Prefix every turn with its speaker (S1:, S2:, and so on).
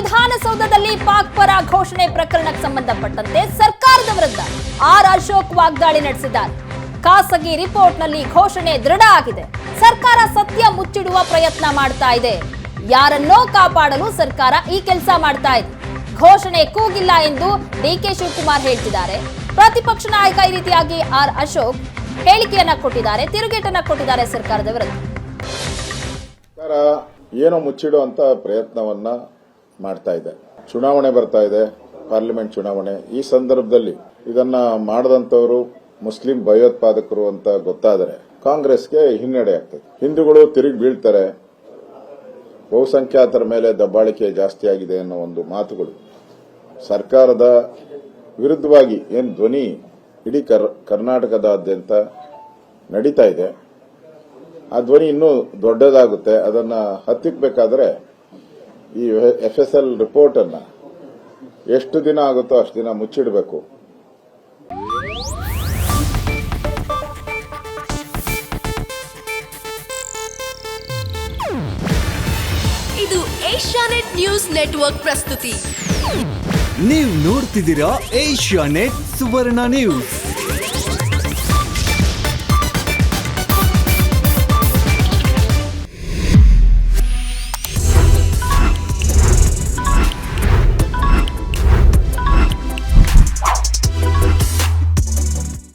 S1: ವಿಧಾನಸೌಧದಲ್ಲಿ ಪಾಕ್ ಪರ ಘೋಷಣೆ ಪ್ರಕರಣಕ್ಕೆ ಸಂಬಂಧಪಟ್ಟಂತೆ ಸರ್ಕಾರದ ವಿರುದ್ಧ ಆರ್ ಅಶೋಕ್ ವಾಗ್ದಾಳಿ ನಡೆಸಿದ್ದಾರೆ. ಖಾಸಗಿ ರಿಪೋರ್ಟ್ನಲ್ಲಿ ಘೋಷಣೆ ದೃಢ ಆಗಿದೆ. ಸರ್ಕಾರ ಸತ್ಯ ಮುಚ್ಚಿಡುವ ಪ್ರಯತ್ನ ಮಾಡ್ತಾ ಇದೆ. ಯಾರನ್ನೋ ಕಾಪಾಡಲು ಸರ್ಕಾರ ಈ ಕೆಲಸ ಮಾಡ್ತಾ ಇದೆ. ಘೋಷಣೆ ಕೂಗಿಲ್ಲ ಎಂದು ಡಿ ಕೆ ಶಿವಕುಮಾರ್ ಹೇಳ್ತಿದ್ದಾರೆ. ಪ್ರತಿಪಕ್ಷ ನಾಯಕ ಈ ರೀತಿಯಾಗಿ ಆರ್ ಅಶೋಕ್ ಹೇಳಿಕೆಯನ್ನ ಕೊಟ್ಟಿದ್ದಾರೆ, ತಿರುಗೇಟನ್ನ ಕೊಟ್ಟಿದ್ದಾರೆ ಸರ್ಕಾರದ ವಿರುದ್ಧ.
S2: ಏನೋ ಮುಚ್ಚಿಡುವಂತ ಪ್ರಯತ್ನವನ್ನ ಮಾಡ್ತಾ ಇದೆ. ಚುನಾವಣೆ ಬರ್ತಾ ಇದೆ, ಪಾರ್ಲಿಮೆಂಟ್ ಚುನಾವಣೆ. ಈ ಸಂದರ್ಭದಲ್ಲಿ ಇದನ್ನ ಮಾಡದಂತವರು ಮುಸ್ಲಿಂ ಭಯೋತ್ಪಾದಕರು ಅಂತ ಗೊತ್ತಾದರೆ ಕಾಂಗ್ರೆಸ್ಗೆ ಹಿನ್ನಡೆ ಆಗ್ತದೆ. ಹಿಂದೂಗಳು ತಿರುಗಿ ಬೀಳ್ತಾರೆ. ಬಹುಸಂಖ್ಯಾತರ ಮೇಲೆ ದಬ್ಬಾಳಿಕೆ ಜಾಸ್ತಿ ಆಗಿದೆ ಅನ್ನೋ ಒಂದು ಮಾತುಗಳು. ಸರ್ಕಾರದ ವಿರುದ್ಧವಾಗಿ ಏನು ಧ್ವನಿ ಇಡೀ ಕರ್, ಕರ್ನಾಟಕದಾದ್ಯಂತ ನಡೀತಾ ಇದೆ. ಆ ಧ್ವನಿ ಇನ್ನೂ ದೊಡ್ಡದಾಗುತ್ತೆ. ಅದನ್ನ ಹತ್ತಿಕ್ಬೇಕಾದ್ರೆ ಈ ಎಫ್ ಎಸ್ ಎಲ್ ರಿಪೋರ್ಟ್ ಅನ್ನ ಎಷ್ಟು ದಿನ ಆಗುತ್ತೋ ಅಷ್ಟು ದಿನ ಮುಚ್ಚಿಡಬೇಕು.
S3: ಇದು ಏಷ್ಯಾನೆಟ್ ನ್ಯೂಸ್ ನೆಟ್ವರ್ಕ್ ಪ್ರಸ್ತುತಿ.
S4: ನೀವು ನೋಡ್ತಿದ್ದೀರಾ ಏಷ್ಯಾನೆಟ್ ಸುವರ್ಣ ನ್ಯೂಸ್.